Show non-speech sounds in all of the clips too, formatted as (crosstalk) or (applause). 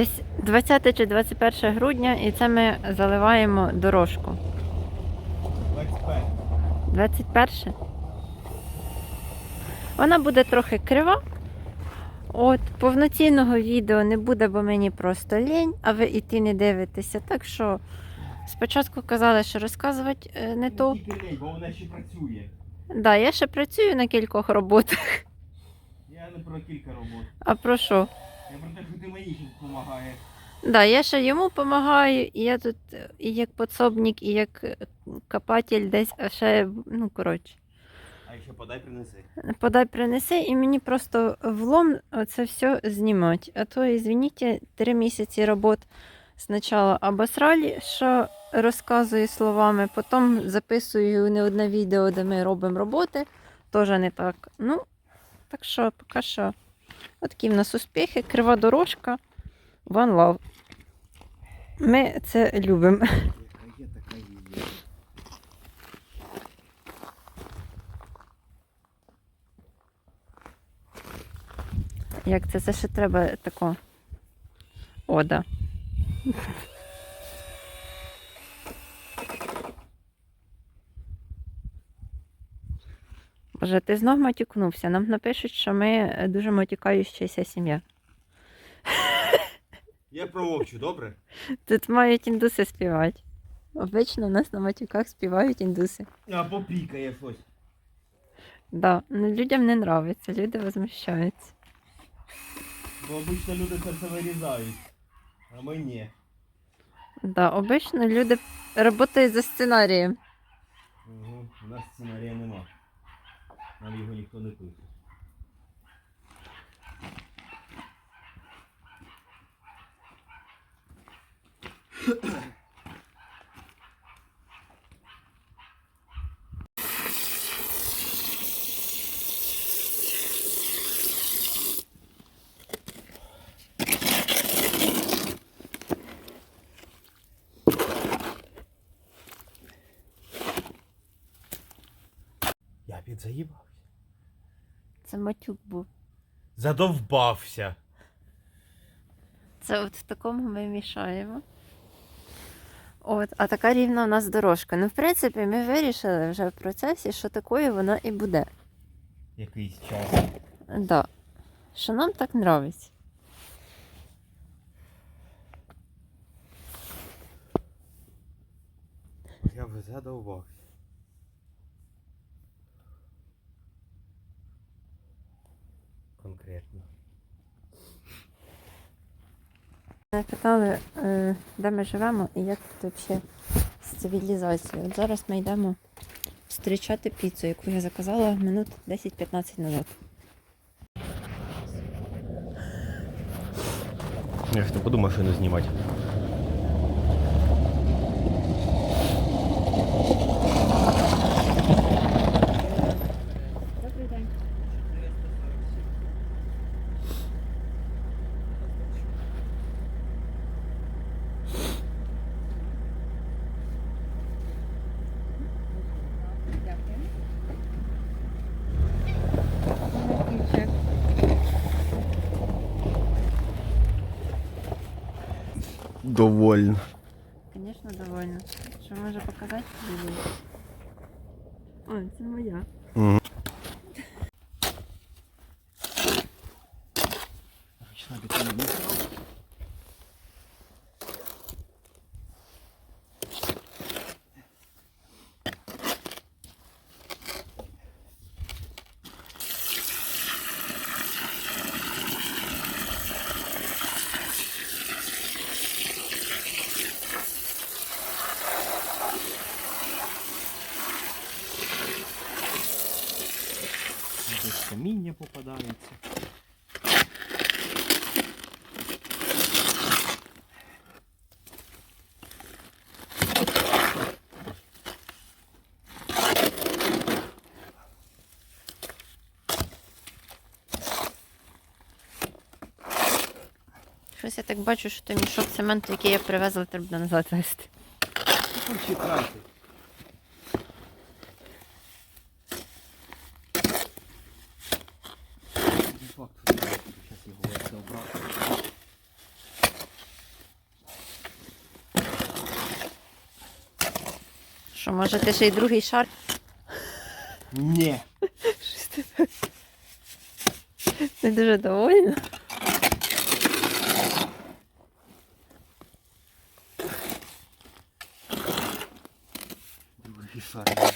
Десь 20 чи 21 грудня, і це ми заливаємо дорожку. 25. 21. Вона буде трохи крива. От, повноцінного відео не буде, бо мені просто лінь, а ви і ти не дивитеся. Так що спочатку казали, що розказувати е, не то. Тільки бо вона ще працює. Да, я ще працюю на кількох роботах. Я не про кілька робот. А про що? Я про те, що ти мені. Да, я ще йому допомагаю, і я тут і як подсобник, і як копатель десь, а ще, ну коротше. А ще подай принеси. Подай принеси, і мені просто влом це все знімати. А то, извините, три місяці робот спочатку обосрали, що розказую словами, потім записую не одне відео, де ми робимо роботи. Теж не так. Ну, так що, поки що. Отакі в нас успіхи, крива дорожка, one love. Ми це любимо. Як це? Це ще треба тако. Ода. Боже, ти знов матюкнувся. Нам напишуть, що ми е, дуже матюкаючася сім'я. Я промовчу, добре? Тут мають індуси співати. Обично у нас на матюках співають індуси. А попікає щось. Да. Ну, людям не нравиться, люди возмущаються. Бо обично люди це все вирізають. А ми ні. Да, обично люди працюють за сценарієм. Угу. У нас сценарія нема. Нам його ніхто не пише. Я підзаїбався. Це матюк був. Задовбався. Це от в такому ми мішаємо. От, а така рівна у нас дорожка. Ну, в принципі, ми вирішили вже в процесі, що такою вона і буде. Якийсь час. Да. Що нам так нравиться. Я би задовбався. Конкретно. Мене питали, е, де ми живемо і як тут взагалі з цивілізацією. От зараз ми йдемо зустрічати піцу, яку я заказала минут 10-15 назад. Я ж не подумав, що не знімати. Довольно. Звісно, довольна. Що може показати Ой, О, це моя. Десь каміння попадається. Щось я так бачу, що той мішок цементу, який я привезла, треба назад вести. Чекайте. факт, зараз його вийде обратно. Що, може ти ще й другий шар? Ні. (laughs) Щось ти дуже довольна. Другий шар, я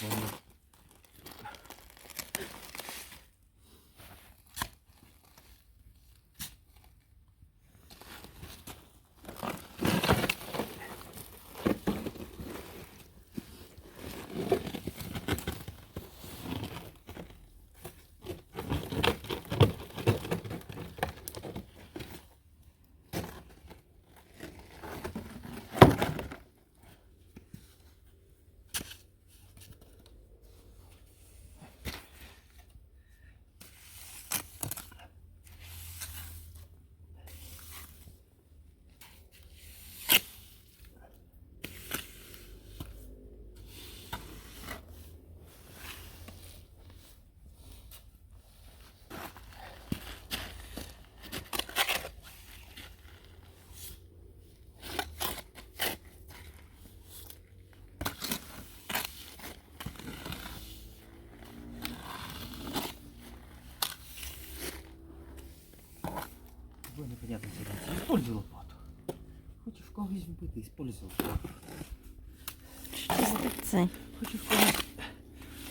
ти це. Хочеш когось...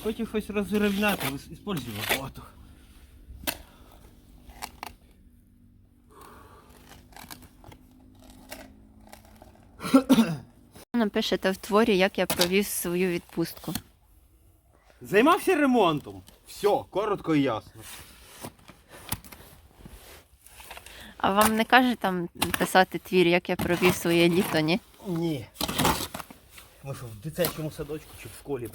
Хочеш щось розрівняти, используй лопату. Напишете в творі, як я провів свою відпустку. Займався ремонтом. Все, коротко і ясно. А вам не каже там писати твір, як я провів своє літо, ні? Ні. Ми що, в дитячому садочку чи в школі?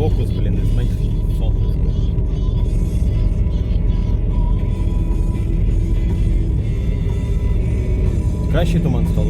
Фокус, блін, і зменшить сонце. Краще туман стало.